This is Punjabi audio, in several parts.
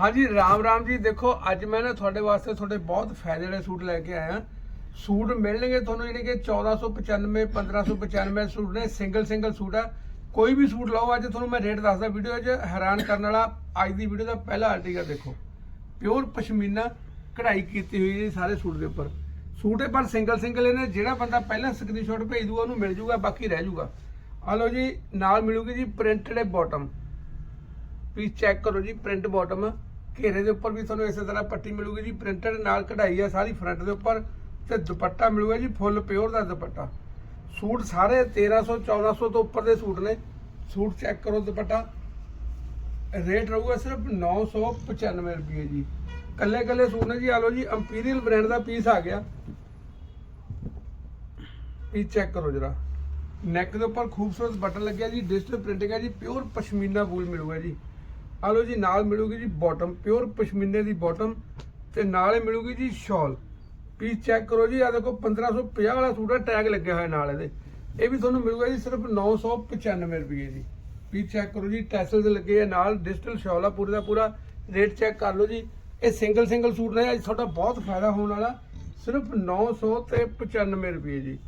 ਹਾਂਜੀ, ਰਾਮ ਰਾਮ ਜੀ, ਦੇਖੋ, ਅੱਜ ਮੈਂ ਨਾ ਤੁਹਾਡੇ ਵਾਸਤੇ ਤੁਹਾਡੇ ਬਹੁਤ ਫਾਇਦੇ ਵਾਲੇ ਸੂਟ ਲੈ ਕੇ ਆਇਆ। ਸੂਟ ਮਿਲਣਗੇ ਤੁਹਾਨੂੰ ਜਿਹੜੇ ਕਿ 1495 1595 ਸੂਟ ਨੇ, ਸਿੰਗਲ ਸਿੰਗਲ ਸੂਟ ਆ। ਕੋਈ ਵੀ ਸੂਟ ਲਓ, ਅੱਜ ਤੁਹਾਨੂੰ ਮੈਂ ਰੇਟ ਦੱਸਦਾ ਵੀਡੀਓ 'ਚ, ਹੈਰਾਨ ਕਰਨ ਵਾਲਾ, ਅੱਜ ਦੀ ਵੀਡੀਓ ਦਾ ਪਹਿਲਾ ਆਰਟੀਕਲ ਦੇਖੋ। ਪਿਓਰ ਪਸ਼ਮੀਨਾ ਕਢਾਈ ਕੀਤੀ ਹੋਈ ਹੈ ਸਾਰੇ ਸੂਟ ਦੇ ਉੱਪਰ। ਸੂਟ ਇਹ ਪਰ ਸਿੰਗਲ ਸਿੰਗਲ ਨੇ ਜਿਹੜਾ ਬੰਦਾ ਪਹਿਲਾਂ ਸਕਰੀਨਸ਼ਾਟ ਭੇਜ ਦੂਗਾ ਉਹਨੂੰ ਮਿਲ ਜੂਗਾ, ਬਾਕੀ ਰਹਿ ਜੂਗਾ। ਆ ਲਓ ਜੀ, ਨਾਲ ਮਿਲੂਗੀ ਜੀ ਪ੍ਰਿੰਟਡ ਬਾਟਮ ਪਲੀਜ਼ ਚੈੱਕ ਕਰੋ ਜੀ ਪ੍ਰਿੰਟ ਬਾਟਮ ਘੇਰੇ ਦੇ ਉੱਪਰ ਵੀ ਤੁਹਾਨੂੰ ਇਸੇ ਤਰ੍ਹਾਂ ਪੱਟੀ ਮਿਲੂਗੀ ਜੀ ਪ੍ਰਿੰਟਡ ਨਾਲ ਕਢਾਈ ਆ ਸਾਰੀ ਫਰੰਟ ਦੇ ਉੱਪਰ ਤੇ ਦੁਪੱਟਾ ਮਿਲੂਗਾ ਜੀ ਫੁੱਲ ਪਿਓਰ ਦਾ ਦੁਪੱਟਾ। ਸੂਟ ਸਾਰੇ 1300 1400 ਤੋਂ ਉੱਪਰ ਦੇ ਸੂਟ ਨੇ। ਸੂਟ ਚੈੱਕ ਕਰੋ ਦੁਪੱਟਾ। ਰੇਟ ਰਹੂਗਾ ਸਿਰਫ 995 ਰੁਪਏ ਜੀ। ਕੱਲੇ ਕੱਲੇ ਸੂਟ ਨੇ ਜੀ ਆ ਲਓ ਜੀ ਇੰਪੀਰੀਅਲ ਬ੍ਰਾਂਡ ਦਾ ਪੀਸ ਆ ਗਿਆ। ਪੀਸ ਚੈੱਕ ਕਰੋ ਜਰਾ। ਨੈਕ ਦੇ ਉੱਪਰ ਖੂਬਸੂਰਤ ਬਟਨ ਲੱਗਿਆ ਜੀ ਡਿਜੀਟਲ ਪ੍ਰਿੰਟਿੰਗ ਹੈ ਜੀ ਪਿਓਰ ਪਸ਼ਮੀਨਾ ਵੂਲ ਮਿਲੂਗਾ ਜੀ। ਆ ਲਓ ਜੀ, ਨਾਲ ਮਿਲੂਗੀ ਜੀ ਬਾਟਮ ਪਿਓਰ ਪਸ਼ਮੀਨੇ ਦੀ ਬਾਟਮ ਤੇ ਨਾਲ ਹੀ ਮਿਲੂਗੀ ਜੀ ਸ਼ਾਲ ਪੀਸ ਚੈੱਕ ਕਰੋ ਜੀ ਆ ਦੇਖੋ 1550 ਵਾਲਾ ਸੂਟ ਹੈ ਟੈਗ ਲੱਗਿਆ ਹੋਇਆ ਨਾਲ ਇਹਦੇ। ਇਹ ਵੀ ਤੁਹਾਨੂੰ ਮਿਲੂਗਾ ਜੀ ਸਿਰਫ 995 ਰੁਪਏ ਜੀ ਪੀਸ ਚੈੱਕ ਕਰੋ ਜੀ ਟੈਸਲਸ ਲੱਗੇ ਆ ਨਾਲ ਡਿਜੀਟਲ ਸ਼ਾਲ ਆ ਪੂਰੇ ਦਾ ਪੂਰਾ। ਰੇਟ ਚੈੱਕ ਕਰ ਲਓ ਜੀ, ਇਹ ਸਿੰਗਲ ਸਿੰਗਲ ਸੂਟ ਨੇ ਅੱਜ ਤੁਹਾਡਾ ਬਹੁਤ ਫਾਇਦਾ ਹੋਣ ਵਾਲਾ। ਸਿਰਫ 900 ਤੇ 95 ਰੁਪਏ ਜੀ।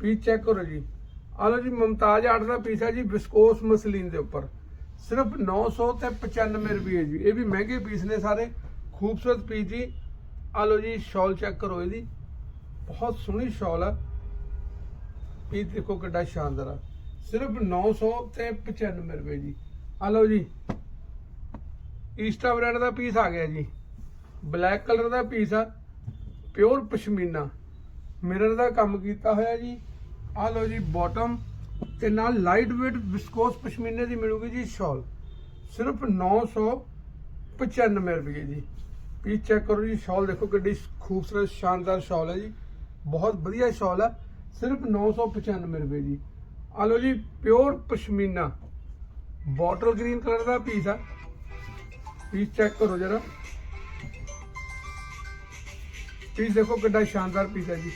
ਪੀਸ ਚੈੱਕ ਕਰੋ ਜੀ। ਆ ਲਓ ਜੀ, ਮਮਤਾਜ ਆਰਟ ਦਾ ਪੀਸ ਹੈ ਜੀ ਵਿਸਕੋਸ ਮਸਲੀਨ ਦੇ ਉੱਪਰ। ਸਿਰਫ 900 ਤੇ 95 ਰੁਪਏ ਜੀ। ਇਹ ਵੀ ਮਹਿੰਗੇ ਪੀਸ ਨੇ ਸਾਰੇ। ਖੂਬਸੂਰਤ ਪੀਸ ਜੀ। ਆ ਲਓ ਜੀ ਸ਼ਾਲ ਚੈੱਕ ਕਰੋ ਇਹਦੀ। ਬਹੁਤ ਸੋਹਣੀ ਸ਼ਾਲ ਆ। ਪੀਸ ਦੇਖੋ ਕਿੱਡਾ ਸ਼ਾਨਦਾਰ ਆ। ਸਿਰਫ 900 ਤੇ 95 ਰੁਪਏ ਜੀ। ਆ ਲਓ ਜੀ। ਈਸਟਾ ਬ੍ਰਾਂਡ ਦਾ ਪੀਸ ਆ ਗਿਆ ਜੀ। ਬਲੈਕ ਕਲਰ ਦਾ ਪੀਸ ਆ। ਪਿਓਰ ਪਸ਼ਮੀਨਾ। ਮਿਰਰ ਦਾ ਕੰਮ ਕੀਤਾ ਹੋਇਆ ਜੀ। ਆ ਲਓ ਜੀ ਬਾਟਮ ਤੇ ਨਾਲ ਲਾਈਟ weight ਵਿਸਕੋਸ ਪਸ਼ਮੀਨੇ ਦੀ ਮਿਲੂਗੀ ਜੀ ਸ਼ਾਲ। ਸਿਰਫ 995 ਰੁਪਏ ਜੀ। ਪੀਸ ਚੈੱਕ ਕਰੋ ਜੀ, ਸ਼ਾਲ ਦੇਖੋ ਕਿੱਡੀ ਖੂਬਸੂਰਤ, ਸ਼ਾਨਦਾਰ ਸ਼ਾਲ ਹੈ ਜੀ। ਬਹੁਤ ਵਧੀਆ ਸ਼ਾਲ ਹੈ। ਸਿਰਫ 995 ਰੁਪਏ ਜੀ। ਆ ਲਓ ਜੀ pure pashmina. Bottle green colour ਦਾ ਪੀਸ ਆ। ਪੀਸ ਚੈੱਕ ਕਰੋ ਜਰਾ। ਪੀਸ ਦੇਖੋ ਕਿੱਡਾ ਸ਼ਾਨਦਾਰ ਪੀਸ ਹੈ ਜੀ।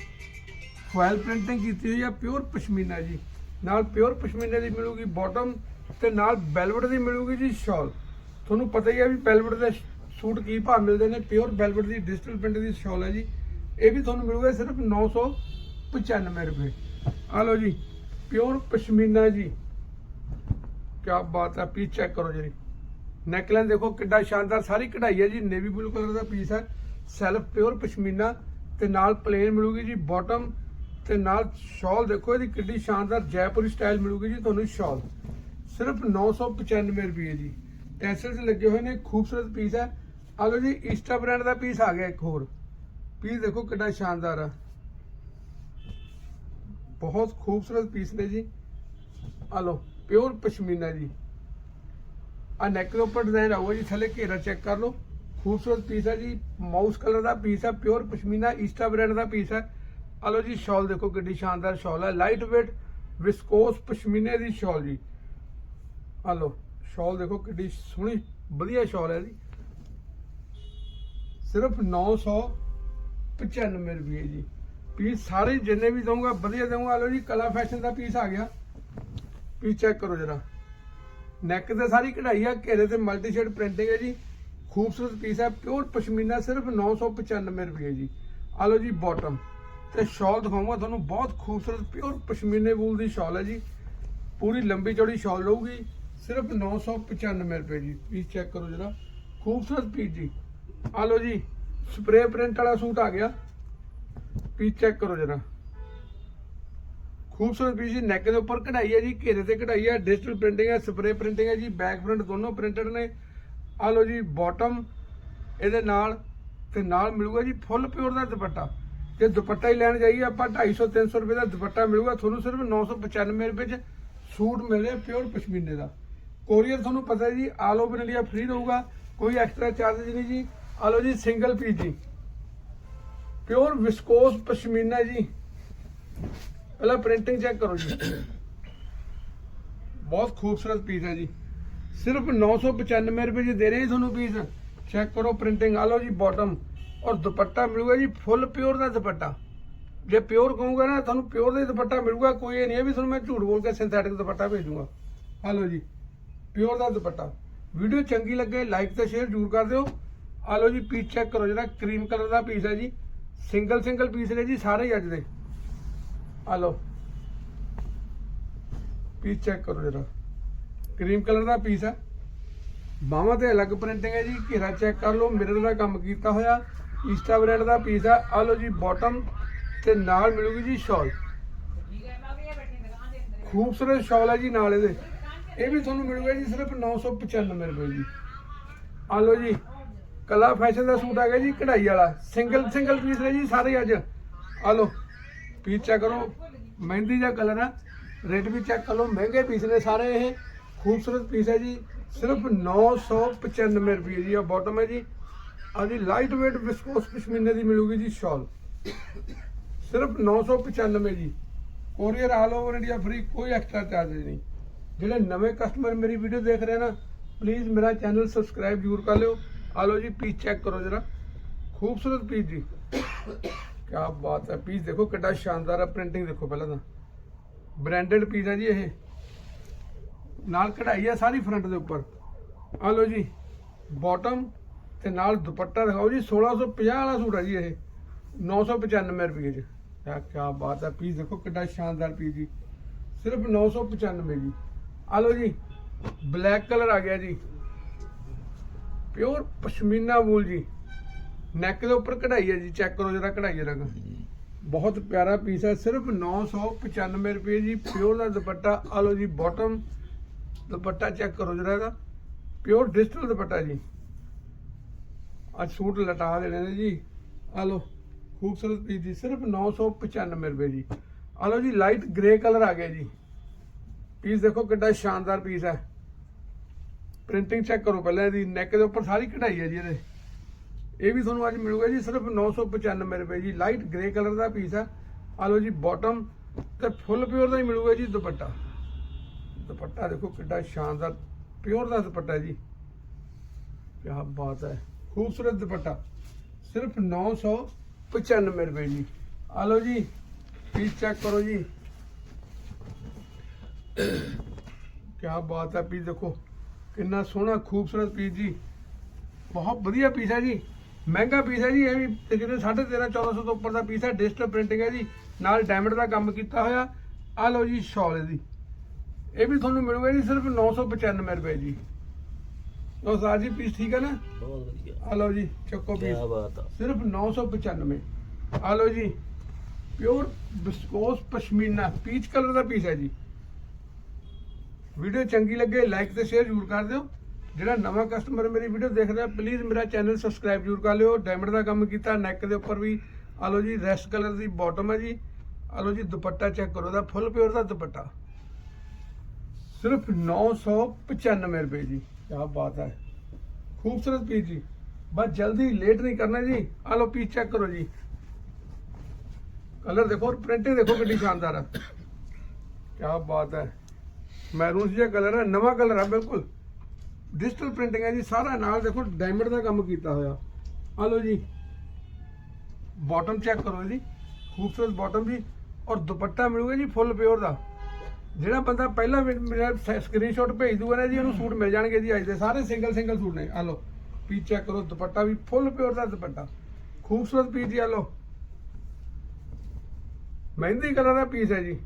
ਫਾਇਲ ਪ੍ਰਿੰਟਿੰਗ ਕੀਤੀ ਹੋਈ ਆ ਪਿਓਰ ਪਸ਼ਮੀਨਾ ਜੀ। ਨਾਲ ਪਿਓਰ ਪਸ਼ਮੀਨੇ ਦੀ ਮਿਲੂਗੀ ਬਾਟਮ ਤੇ ਨਾਲ ਵੈਲਵਟ ਦੀ ਮਿਲੂਗੀ ਜੀ ਸ਼ਾਲ ਤੁਹਾਨੂੰ ਪਤਾ ਹੀ ਹੈ ਵੀ ਵੈਲਵਟ ਦੇ ਸੂਟ ਕੀ ਭਾਅ ਮਿਲਦੇ ਨੇ। ਪਿਓਰ ਵੈਲਵਟ ਦੀ ਡਿਜੀਟਲ ਪ੍ਰਿੰਟ ਦੀ ਸ਼ਾਲ ਹੈ ਜੀ। ਇਹ ਵੀ ਤੁਹਾਨੂੰ ਮਿਲੂਗਾ ਸਿਰਫ 995 ਰੁਪਏ। ਆ ਲਓ ਜੀ, ਪਿਓਰ ਪਸ਼ਮੀਨਾ ਜੀ। ਕੀ ਬਾਤ ਹੈ ਪੀਸ ਚੈੱਕ ਕਰੋ ਜੀ। ਨੈਕਲਾਈਨ ਦੇਖੋ ਕਿੱਡਾ ਸ਼ਾਨਦਾਰ, ਸਾਰੀ ਕਢਾਈ ਹੈ ਜੀ। ਨੇਵੀ ਬਲੂ ਕਲਰ ਦਾ ਪੀਸ ਹੈ। ਸੈਲਫ ਪਿਓਰ ਪਸ਼ਮੀਨਾ ਤੇ ਨਾਲ ਪਲੇਨ ਮਿਲੂਗੀ ਜੀ। ਬਾਟਮ ਤੇ ਨਾਲ ਸ਼ਾਲ ਦੇਖੋ, ਇਹਦੀ ਕਿੱਡੀ ਸ਼ਾਨਦਾਰ ਜੈਪੁਰੀ ਸਟਾਈਲ ਮਿਲੂਗੀ ਜੀ ਤੁਹਾਨੂੰ ਸ਼ਾਲ। ਸਿਰਫ 995 ਰੁਪਏ ਜੀ ਟੈਸਲਸ ਲੱਗੇ ਹੋਏ ਨੇ ਖੂਬਸੂਰਤ ਪੀਸ ਹੈ। ਆ ਲਓ ਜੀ ਈਸਟਾ ਬ੍ਰਾਂਡ ਦਾ ਪੀਸ ਆ ਗਿਆ ਇੱਕ ਹੋਰ। ਪੀਸ ਦੇਖੋ ਕਿੱਡਾ ਸ਼ਾਨਦਾਰ ਆ। ਬਹੁਤ ਖੂਬਸੂਰਤ ਪੀਸ ਨੇ ਜੀ। ਆ ਲਓ ਪਿਓਰ ਪਸ਼ਮੀਨਾ ਜੀ। ਆ ਨੈਕ ਦੇ ਉੱਪਰ ਡਿਜ਼ਾਈਨ ਆਊਗਾ ਜੀ, ਥੱਲੇ ਘੇਰਾ ਚੈੱਕ ਕਰ ਲਓ। ਖੂਬਸੂਰਤ ਪੀਸ ਹੈ ਜੀ। ਮਾਊਸ ਕਲਰ ਦਾ ਪੀਸ ਹੈ ਪਿਓਰ ਪਸ਼ਮੀਨਾ ਈਸਟਾ ਬ੍ਰਾਂਡ ਦਾ ਪੀਸ ਹੈ। ਆ ਲਓ ਜੀ, ਸ਼ਾਲ ਦੇਖੋ ਕਿੱਡੀ ਸ਼ਾਨਦਾਰ ਸ਼ਾਲ ਹੈ ਲਾਈਟ weight ਵਿਸਕੋਸ ਪਸ਼ਮੀਨੇ ਦੀ ਸ਼ਾਲ ਜੀ। ਆ ਲਓ, ਸ਼ਾਲ ਦੇਖੋ ਕਿੱਡੀ ਸੋਹਣੀ, ਵਧੀਆ ਸ਼ਾਲ ਹੈ ਜੀ। ਸਿਰਫ 995 ਰੁਪਏ ਜੀ। ਪੀਸ ਸਾਰੇ ਜਿੰਨੇ ਵੀ ਦਊਂਗਾ, ਵਧੀਆ ਦਊਂਗਾ। ਆ ਜੀ, ਕਲਾ ਫੈਸ਼ਨ ਦਾ ਪੀਸ ਆ ਗਿਆ। ਪੀਸ ਚੈੱਕ ਕਰੋ ਜਰਾ। ਨੈਕ ਤੇ ਸਾਰੀ ਕਢਾਈ ਆ, ਘੇਰੇ ਤੇ ਮਲਟੀ ਸ਼ੇਡ ਪ੍ਰਿੰਟਿੰਗ ਹੈ ਜੀ। ਖੂਬਸੂਰਤ ਪੀਸ ਹੈ ਪਿਓਰ ਪਸ਼ਮੀਨਾ ਸਿਰਫ 995 ਰੁਪਏ ਜੀ। ਆ ਲਓ ਜੀ ਬਾਟਮ ਤੇ ਸ਼ਾਲ ਦਿਖਾਉਂਗਾ ਤੁਹਾਨੂੰ, ਬਹੁਤ ਖੂਬਸੂਰਤ ਪਿਓਰ ਪਸ਼ਮੀਨੇ ਵੂਲ ਦੀ ਸ਼ਾਲ ਹੈ ਜੀ। ਪੂਰੀ ਲੰਬੀ ਚੌੜੀ ਸ਼ਾਲ ਰਹੂਗੀ, ਸਿਰਫ 995 ਰੁਪਏ ਜੀ। ਪੀਸ ਚੈੱਕ ਕਰੋ ਜਰਾ। ਖੂਬਸੂਰਤ ਪੀਸ ਜੀ। ਆ ਲਓ ਜੀ ਸਪਰੇ ਪ੍ਰਿੰਟ ਵਾਲਾ ਸੂਟ ਆ ਗਿਆ। ਪੀਸ ਚੈੱਕ ਕਰੋ ਜਰਾ। ਖੂਬਸੂਰਤ ਪੀਸ ਜੀ ਨੈਕ ਦੇ ਉੱਪਰ ਕਢਾਈ ਹੈ ਜੀ, ਘੇਰੇ ਤੇ ਕਢਾਈ ਹੈ ਡਿਜੀਟਲ ਪ੍ਰਿੰਟਿੰਗ ਹੈ ਸਪਰੇ ਪ੍ਰਿੰਟਿੰਗ ਹੈ ਜੀ ਬੈਕ ਪ੍ਰਿੰਟ ਦੋਨੋਂ ਪ੍ਰਿੰਟਡ ਨੇ। ਆ ਲਓ ਜੀ ਬਾਟਮ ਇਹਦੇ ਨਾਲ ਤੇ ਨਾਲ ਮਿਲੂਗਾ ਜੀ ਫੁੱਲ ਪਿਓਰ ਦਾ ਦੁਪੱਟਾ। ਜੇ ਦੁਪੱਟਾ ਹੀ ਲੈਣ ਜਾਈਏ, ਆਪਾਂ 250 300 ਰੁਪਏ ਦਾ ਦੁਪੱਟਾ ਮਿਲੂਗਾ, ਤੁਹਾਨੂੰ ਸਿਰਫ 995 ਰੁਪਏ ਚ ਸੂਟ ਮਿਲੇ ਪਿਓਰ ਪਸ਼ਮੀਨੇ ਦਾ। ਕੋਰੀਅਰ ਤੁਹਾਨੂੰ ਪਤਾ ਜੀ ਆਲ ਓਵਰ ਇੰਡੀਆ ਫ੍ਰੀ ਰਹੂਗਾ, ਕੋਈ ਐਕਸਟਰਾ ਚਾਰजेस ਨਹੀਂ ਜੀ। ਆਲੋ ਜੀ ਸਿੰਗਲ ਪੀਸ ਜੀ। ਪਿਓਰ ਵਿਸਕੋਸ ਪਸ਼ਮੀਨਾ ਜੀ। ਪਹਿਲਾਂ ਪ੍ਰਿੰਟਿੰਗ ਚੈੱਕ ਕਰੋ ਜੀ। ਬਹੁਤ ਖੂਬਸੂਰਤ ਪੀਸ ਹੈ ਜੀ। ਸਿਰਫ 995 ਰੁਪਏ ਜੀ ਦੇ ਰਹੇ ਹਾਂ ਤੁਹਾਨੂੰ ਪੀਸ ਚੈੱਕ ਕਰੋ ਪ੍ਰਿੰਟਿੰਗ ਆ ਲਓ ਜੀ ਬਾਟਮ ਔਰ ਦੁਪੱਟਾ ਮਿਲੂਗਾ ਜੀ, ਫੁੱਲ ਪਿਓਰ ਦਾ ਦੁਪੱਟਾ। ਜੇ ਪਿਓਰ ਕਹੂੰਗਾ ਨਾ, ਤੁਹਾਨੂੰ ਪਿਓਰ ਦਾ ਦੁਪੱਟਾ ਮਿਲੂਗਾ, ਕੋਈ ਇਹ ਨਹੀਂ ਹੈ ਵੀ ਤੁਹਾਨੂੰ ਮੈਂ ਝੂਠ ਬੋਲ ਕੇ ਸਿੰਥੈਟਿਕ ਦੁਪੱਟਾ ਭੇਜੂਗਾ। ਆ ਲਓ ਜੀ, ਪਿਓਰ ਦਾ ਦੁਪੱਟਾ। ਵੀਡੀਓ ਚੰਗੀ ਲੱਗੇ ਲਾਈਕ ਤੇ ਸ਼ੇਅਰ ਜ਼ਰੂਰ ਕਰ ਦਿਓ। ਆ ਲਓ ਜੀ ਪੀਸ ਚੈੱਕ ਕਰੋ, ਜਿਹੜਾ ਕਰੀਮ ਕਲਰ ਦਾ ਪੀਸ ਹੈ ਜੀ। ਸਿੰਗਲ ਸਿੰਗਲ ਪੀਸ ਨੇ ਜੀ, ਸਾਰੇ ਹੀ ਅੱਜ ਦੇ। ਆ ਲਓ। ਪੀਸ ਚੈੱਕ ਕਰੋ ਜਰਾ। ਕਰੀਮ ਕਲਰ ਦਾ ਪੀਸ ਹੈ। ਬਾਹਾਂ ਤੇ ਅਲੱਗ ਪ੍ਰਿੰਟਿੰਗ ਹੈ ਜੀ, ਘੇਰਾ ਚੈੱਕ ਕਰ ਲਓ ਮਿਰਰ ਦਾ ਕੰਮ ਕੀਤਾ ਹੋਇਆ। ਈਸਟਾ ਬ੍ਰਾਂਡ ਦਾ ਪੀਸ ਹੈ ਆ ਲਓ ਜੀ ਬਾਟਮ ਤੇ ਨਾਲ ਮਿਲੂਗੀ ਜੀ ਸ਼ਾਲ ਖੂਬਸੂਰਤ ਸ਼ਾਲ ਹੈ ਜੀ ਨਾਲ ਇਹਦੇ। ਇਹ ਵੀ ਤੁਹਾਨੂੰ ਮਿਲੂਗਾ ਜੀ ਸਿਰਫ 995 ਰੁਪਏ ਜੀ ਆ ਲਓ ਜੀ, ਕਲਾ ਫੈਸ਼ਨ ਦਾ ਸੂਟ ਆ ਗਿਆ ਜੀ ਕਢਾਈ ਵਾਲਾ। ਸਿੰਗਲ ਸਿੰਗਲ ਪੀਸ ਨੇ ਜੀ ਸਾਰੇ ਅੱਜ। ਆ ਲਓ ਪੀਸ ਚੈੱਕ ਕਰੋ। ਮਹਿੰਦੀ ਦਾ ਕਲਰ ਆ। ਰੇਟ ਵੀ ਚੈੱਕ ਕਰ ਲਓ। ਮਹਿੰਗੇ ਪੀਸ ਨੇ ਸਾਰੇ ਇਹ। ਖੂਬਸੂਰਤ ਪੀਸ ਹੈ ਜੀ। ਸਿਰਫ 995 ਰੁਪਏ ਜੀ ਆ ਬਾਟਮ ਹੈ ਜੀ। ਆ ਲਾਈਟ weight ਵਿਸਕੋਸ ਪਸ਼ਮੀਨੇ ਦੀ ਮਿਲੂਗੀ ਜੀ ਸ਼ਾਲ। ਸਿਰਫ 995 ਜੀ। Courier all over India free ਕੋਈ ਐਕਸਟਰਾ ਚਾਰਜ ਨਹੀਂ। ਜਿਹੜੇ ਨਵੇਂ ਕਸਟਮਰ ਮੇਰੀ ਵੀਡੀਓ ਦੇਖ ਰਹੇ ਨਾ ਪਲੀਜ਼ ਮੇਰਾ ਚੈਨਲ ਸਬਸਕ੍ਰਾਈਬ ਜ਼ਰੂਰ ਕਰ ਲਿਓ। ਆ ਲਓ ਜੀ ਪੀਸ ਚੈੱਕ ਕਰੋ ਜਰਾ। ਖੂਬਸੂਰਤ ਪੀਸ ਜੀ। ਕੀ ਬਾਤ ਹੈ ਪੀਸ ਦੇਖੋ ਕਿੰਨਾ ਸ਼ਾਨਦਾਰ ਹੈ ਪ੍ਰਿੰਟਿੰਗ ਦੇਖੋ ਪਹਿਲਾਂ ਤਾਂ। ਬ੍ਰਾਂਡਡ ਪੀਸ ਹੈ ਜੀ ਇਹ। ਨਾਲ ਕਢਾਈ ਹੈ ਸਾਰੀ ਫਰੰਟ ਦੇ ਉੱਪਰ। ਆ ਲਓ ਜੀ ਬਾਟਮ ਤੇ ਨਾਲ ਦੁਪੱਟਾ ਦਿਖਾਓ ਜੀ 1650 ਵਾਲਾ ਸੂਟ ਹੈ ਜੀ ਇਹ। 995 ਰੁਪਏ ਚ। ਕਿਆ ਕਿਆ ਬਾਤ ਹੈ ਪੀਸ ਦੇਖੋ ਕਿੰਨਾ ਸ਼ਾਨਦਾਰ ਪੀਸ ਜੀ। ਸਿਰਫ 995 ਜੀ। ਆ ਲਓ ਜੀ, ਬਲੈਕ ਕਲਰ ਆ ਗਿਆ ਜੀ। ਪਿਓਰ ਪਸ਼ਮੀਨਾ ਵੂਲ ਜੀ। ਨੈਕ ਦੇ ਉੱਪਰ ਕਢਾਈ ਹੈ ਜੀ, ਚੈੱਕ ਕਰੋ ਜਰਾ ਕਢਾਈ ਰੰਗ ਬਹੁਤ ਪਿਆਰਾ ਪੀਸ ਹੈ ਸਿਰਫ 995 ਰੁਪਏ ਜੀ। ਪਿਓਰ ਦਾ ਦੁਪੱਟਾ ਆ ਲਓ ਜੀ ਬਾਟਮ ਦੁਪੱਟਾ ਚੈੱਕ ਕਰੋ ਜਰਾ ਇਹਦਾ। ਪਿਓਰ ਡਿਜੀਟਲ ਦੁਪੱਟਾ ਜੀ। ਅੱਜ ਸੂਟ ਲਟਾ ਦੇਣੇ ਨੇ ਜੀ। ਆ ਲਓ, ਖੂਬਸੂਰਤ ਪੀਸ ਜੀ, ਸਿਰਫ 995 ਰੁਪਏ ਜੀ। ਆ ਲਓ ਜੀ ਲਾਈਟ ਗ੍ਰੇ ਕਲਰ ਆ ਗਿਆ ਜੀ। ਪੀਸ ਦੇਖੋ ਕਿੰਨਾ ਸ਼ਾਨਦਾਰ ਪੀਸ ਹੈ। ਪ੍ਰਿੰਟਿੰਗ ਚੈੱਕ ਕਰੋ ਪਹਿਲਾਂ ਇਹਦੀ ਨੈਕ ਦੇ ਉੱਪਰ ਸਾਰੀ ਕਢਾਈ ਹੈ ਜੀ ਇਹਦੇ। ਇਹ ਵੀ ਤੁਹਾਨੂੰ ਅੱਜ ਮਿਲੂਗਾ ਜੀ, ਸਿਰਫ 995 ਰੁਪਏ ਜੀ। ਲਾਈਟ ਗ੍ਰੇ ਕਲਰ ਦਾ ਪੀਸ ਹੈ। ਆ ਲਓ ਜੀ ਬਾਟਮ ਤੇ ਫੁੱਲ ਪਿਓਰ ਦਾ ਹੀ ਮਿਲੂਗਾ ਜੀ ਦੁਪੱਟਾ। ਦੁਪੱਟਾ ਦੇਖੋ ਕਿੰਨਾ ਸ਼ਾਨਦਾਰ ਪਿਓਰ ਦਾ ਦੁਪੱਟਾ ਜੀ। ਕੀ ਬਾਤ ਹੈ। ਖੂਬਸੂਰਤ ਦੁਪੱਟਾ। ਸਿਰਫ 995 ਰੁਪਏ ਜੀ। ਆ ਲਓ ਜੀ ਪੀਸ ਚੈੱਕ ਕਰੋ ਜੀ। ਕੀ ਬਾਤ ਹੈ ਪੀਸ ਦੇਖੋ। ਕਿੰਨਾ ਸੋਹਣਾ, ਖੂਬਸੂਰਤ ਪੀਸ ਜੀ। ਬਹੁਤ ਵਧੀਆ ਪੀਸ ਹੈ ਜੀ। ਮਹਿੰਗਾ ਪੀਸ ਹੈ ਜੀ, ਇਹ ਵੀ ਤਕਰੀਬਨ 13.5 1400 ਤੋਂ ਉੱਪਰ ਦਾ ਪੀਸ ਹੈ। ਡਿਜੀਟਲ ਪ੍ਰਿੰਟਿੰਗ ਹੈ ਜੀ। ਨਾਲ ਡਾਇਮੰਡ ਦਾ ਕੰਮ ਕੀਤਾ ਹੋਇਆ। ਆ ਲਓ ਜੀ, ਸ਼ਾਲ ਇਹਦੀ। ਇਹ ਵੀ ਤੁਹਾਨੂੰ ਮਿਲੂਗਾ ਜੀ, ਸਿਰਫ 995 ਰੁਪਏ ਜੀ। ਉਹ ਸਾਜ ਜੀ ਪੀਸ ਠੀਕ ਹੈ ਨਾ? ਬਹੁਤ ਵਧੀਆ। ਆ ਲਓ ਜੀ ਚੱਕੋ ਕੀ ਪੀਸ ਬਾਤ ਆ। ਸਿਰਫ 995 ਆ ਲਓ ਜੀ pure viscose pashmina peach colour ਦਾ ਪੀਸ ਹੈ ਜੀ। ਵੀਡੀਓ ਚੰਗੀ ਲੱਗੇ ਲਾਈਕ ਤੇ ਸ਼ੇਅਰ ਜ਼ਰੂਰ ਕਰ ਦਿਓ। ਜਿਹੜਾ ਨਵਾਂ ਕਸਟਮਰ ਮੇਰੀ ਵੀਡੀਓ ਦੇਖ ਰਿਹਾ ਪਲੀਜ਼ ਮੇਰਾ ਚੈਨਲ ਸਬਸਕ੍ਰਾਈਬ ਜ਼ਰੂਰ ਕਰ ਲਿਓ। ਡਾਇਮੰਡ ਦਾ ਕੰਮ ਕੀਤਾ ਨੈਕ ਦੇ ਉੱਪਰ ਵੀ। ਆ ਲਓ ਜੀ ਰੈਸਟ ਕਲਰ ਦੀ ਬਾਟਮ ਹੈ ਜੀ। ਆ ਲਓ ਜੀ ਦੁਪੱਟਾ ਚੈੱਕ ਕਰੋ ਦਾ ਫੁੱਲ ਪਿਓਰ ਦਾ ਦੁਪੱਟਾ। ਸਿਰਫ 995 ਰੁਪਏ ਜੀ। ਕੀ ਬਾਤ ਹੈ। ਖੂਬਸੂਰਤ ਪੀਸ ਜੀ। ਬਸ ਜਲਦੀ ਲੇਟ ਨਹੀਂ ਕਰਨਾ ਜੀ। ਆ ਲਓ ਪੀਸ ਚੈੱਕ ਕਰੋ ਜੀ। ਕਲਰ ਦੇਖੋ ਪ੍ਰਿੰਟਿੰਗ ਦੇਖੋ ਕਿੰਨੀ ਸ਼ਾਨਦਾਰ ਹੈ ਕੀ ਬਾਤ ਹੈ। ਮੈਰੂਨ ਜਿਹਾ ਕਲਰ ਹੈ, ਨਵਾਂ ਕਲਰ ਹੈ ਬਿਲਕੁਲ। ਡਿਜੀਟਲ ਪ੍ਰਿੰਟਿੰਗ ਹੈ ਜੀ। ਸਾਰਾ ਨਾਲ ਦੇਖੋ ਡਾਇਮੰਡ ਦਾ ਕੰਮ ਕੀਤਾ ਹੋਇਆ। ਆ ਲਓ ਜੀ। ਬਾਟਮ ਚੈੱਕ ਕਰੋ ਜੀ। ਖੂਬਸੂਰਤ ਬਾਟਮ ਜੀ। ਔਰ ਦੁਪੱਟਾ ਮਿਲੂਗਾ ਜੀ ਫੁੱਲ ਪਿਓਰ ਦਾ। ਜਿਹੜਾ ਬੰਦਾ ਪਹਿਲਾਂ ਵੀ ਮੇਰਾ ਸਕਰੀਨਸ਼ਾਟ ਭੇਜ ਦੂਗਾ ਨਾ ਜੀ, ਉਹਨੂੰ ਸੂਟ ਮਿਲ ਜਾਣਗੇ ਜੀ ਅੱਜ ਦੇ। ਸਾਰੇ ਸਿੰਗਲ ਸਿੰਗਲ ਸੂਟ ਨੇ। ਆ ਲਓ ਪੀਸ ਚੈੱਕ ਕਰੋ, ਦੁਪੱਟਾ ਵੀ ਫੁੱਲ ਪਿਓਰ ਦਾ ਦੁਪੱਟਾ। ਖੂਬਸੂਰਤ ਪੀਸ ਜੀ ਆ ਲਓ। ਮਹਿੰਦੀ ਕਲਰ ਦਾ ਪੀਸ ਹੈ ਜੀ।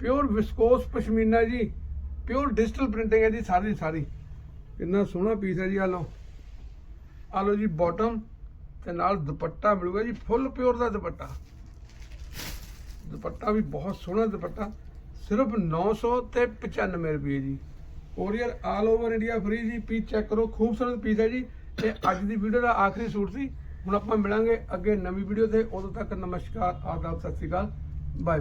ਪਿਓਰ ਵਿਸਕੋਸ ਪਸ਼ਮੀਨਾ ਜੀ। ਪਿਓਰ ਡਿਜੀਟਲ ਪ੍ਰਿੰਟਿੰਗ ਹੈ ਜੀ, ਸਾਰੀ ਸਾਰੀ। ਇੰਨਾ ਸੋਹਣਾ ਪੀਸ ਹੈ ਜੀ, ਆ ਲਓ। ਆ ਲਓ ਜੀ ਬਾਟਮ ਤੇ ਨਾਲ ਦੁਪੱਟਾ ਮਿਲੂਗਾ ਜੀ ਫੁੱਲ ਪਿਓਰ ਦਾ ਦੁਪੱਟਾ। ਦੁਪੱਟਾ ਵੀ ਬਹੁਤ ਸੋਹਣਾ ਦੁਪੱਟਾ। ਸਿਰਫ 900 ਤੇ 95 ਰੁਪਏ ਜੀ। Courier all over India free ਜੀ। ਪੀਸ ਚੈੱਕ ਕਰੋ। ਖੂਬਸੂਰਤ ਪੀਸ ਹੈ ਜੀ। ਤੇ ਅੱਜ ਦੀ ਵੀਡੀਓ ਦਾ ਆਖਰੀ ਸੂਟ ਸੀ। ਹੁਣ ਆਪਾਂ ਮਿਲਾਂਗੇ ਅੱਗੇ ਨਵੀਂ ਵੀਡੀਓ ਤੇ। ਉਦੋਂ ਤੱਕ ਨਮਸਕਾਰ, ਆਦਾਬ, ਸਤਿ ਸ਼੍ਰੀ ਅਕਾਲ। ਬਾਏ